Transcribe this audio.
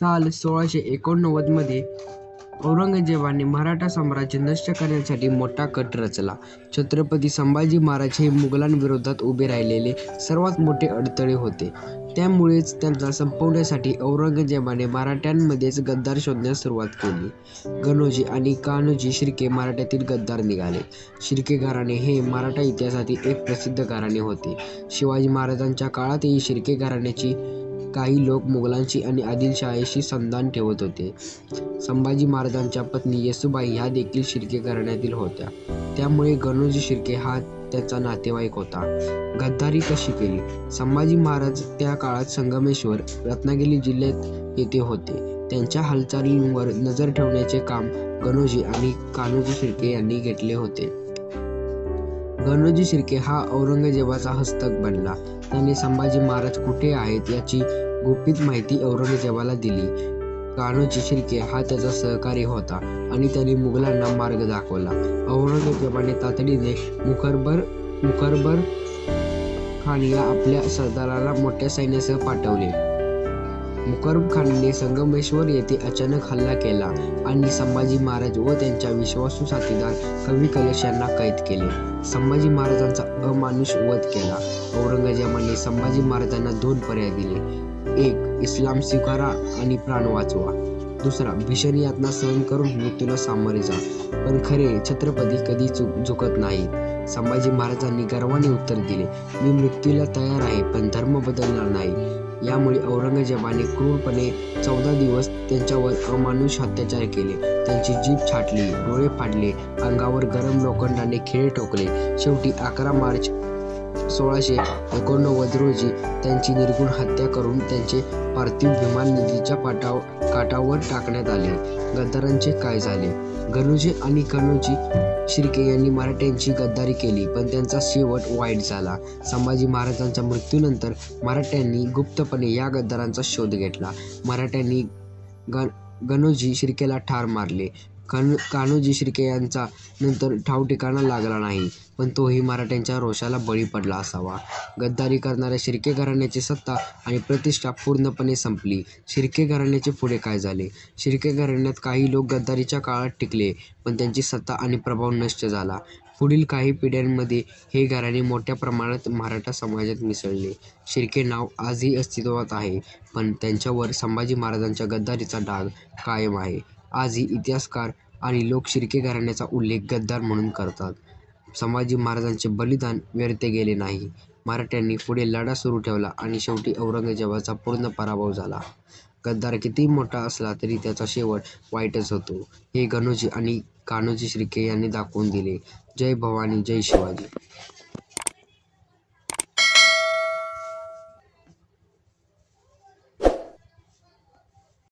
साल सोळाशे एकोणनव्वदमध्ये औरंगजेबाने मराठा साम्राज्य नष्ट करण्यासाठी मोठा कट रचला. छत्रपती संभाजी महाराज हे मुघलांविरोधात उभे राहिलेले सर्वात मोठे अडथळे होते. त्यामुळेच त्यांना संपवण्यासाठी औरंगजेबाने मराठ्यांमध्येच गद्दार शोधण्यास सुरुवात केली. गणोजी आणि कान्होजी शिर्के मराठ्यातील गद्दार निघाले. शिर्के घराणे हे मराठा इतिहासातील एक प्रसिद्ध घराणे होते. शिवाजी महाराजांच्या काळातही शिर्के घराण्याची काही लोक मुघलांशी आणि आदिलशाहीशी संधान ठेवत होते. संभाजी महाराजांच्या पत्नी येसुबाई ह्या देखील शिर्के घराण्यातील होत्या. त्यामुळे गणोजी शिर्के हा त्याचा नातेवाईक होता. गद्दारी कशी केली? संभाजी महाराज त्या काळात संगमेश्वर, रत्नागिरी जिल्ह्यात येथे होते. त्यांच्या हालचालींवर नजर ठेवण्याचे काम गणोजी आणि कान्होजी शिर्के यांनी घेतले होते. गणोजी शिर्के हा औरंगजेबाचा हस्तक बनला. त्याने संभाजी महाराज कुठे आहेत याची गुपित माहिती औरंगजेबाला दिली. कान्होजी शिर्के हा त्याचा सहकारी होता आणि त्याने मुघलांना मार्ग दाखवला. औरंगजेबाने तातडीने मुकरबर खान या आपल्या सरदाराला मोठ्या सैन्यासह पाठवले. मुकरब खानने संगमेश्वर येथे अचानक हल्ला केला आणि संभाजी महाराज व त्यांच्या विश्वासू साथीदार कवी कलश यांना कैद केले. संभाजी महाराजांचा अमानुष वध केला. औरंगजेबाने संभाजी महाराजांना दोन पर्याय दिले. एक इस्लाम स्वीकारा आणि प्राण वाचवा. दुसरा भीषण यातना सहन करून मृत्यूला सामोरे जा. पण खरे छत्रपती कधी झुकत नाहीत. संभाजी महाराजांनी गर्वाने उत्तर दिले, मी मृत्यूला तयार आहे पण धर्म बदलणार नाही. यामुळे औरंगजेबाने क्रूरपणे चौदा दिवस त्यांच्यावर अमानुष अत्याचार केले. त्यांची जीभ छाटली, डोळे फाडले, अंगावर गरम लोखंडाने खेळ ठोकले. शेवटी अकरा मार्च सोळाशे एकोणनव्वद रोजी त्यांची निर्गुण हत्या करून त्यांचे पार्थिव विमान नदीच्या काठावर टाकण्यात आले. गद्दारांचे काय झाले? गणुजी आणि कान्होजी शिर्के यांनी मराठ्यांची गद्दारी केली पण त्यांचा शेवट वाईट झाला. संभाजी महाराजांच्या मृत्यूनंतर मराठ्यांनी गुप्तपणे या गद्दारांचा शोध घेतला. मराठ्यांनी गणोजी शिर्केला ठार मारले. कान्होजी शिर्के यांचा नंतर ठावठिकाणा लागला नाही पण तोही मराठ्यांच्या रोषाला बळी पडला असावा. गद्दारी करणाऱ्या शिर्के घराण्याची सत्ता आणि प्रतिष्ठा पूर्णपणे संपली. शिर्के घराण्याचे पुढे काय झाले? शिर्के घराण्यात काही लोक गद्दारीच्या काळात टिकले पण त्यांची सत्ता आणि प्रभाव नष्ट झाला. पुढील काही पिढ्यांमध्ये हे घराणे मोठ्या प्रमाणात मराठा समाजात मिसळले. शिर्के नाव आजही अस्तित्वात आहे पण त्यांच्यावर संभाजी महाराजांच्या गद्दारीचा डाग कायम आहे. आजही इतिहासकार आणि लोक शिर्के घराण्याचा उल्लेख गद्दार म्हणून करतात. संभाजी महाराजांचे बलिदान व्यर्थ गेले नाही. मराठ्यांनी पुढे लढा सुरू ठेवला आणि शेवटी औरंगजेबाचा पूर्ण पराभव झाला. गद्दार कितीही मोठा असला तरी त्याचा शेवट वाईटच होतो हे गणोजी आणि कान्होजी शिर्के यांनी दाखवून दिले. जय भवानी जय शिवाजी.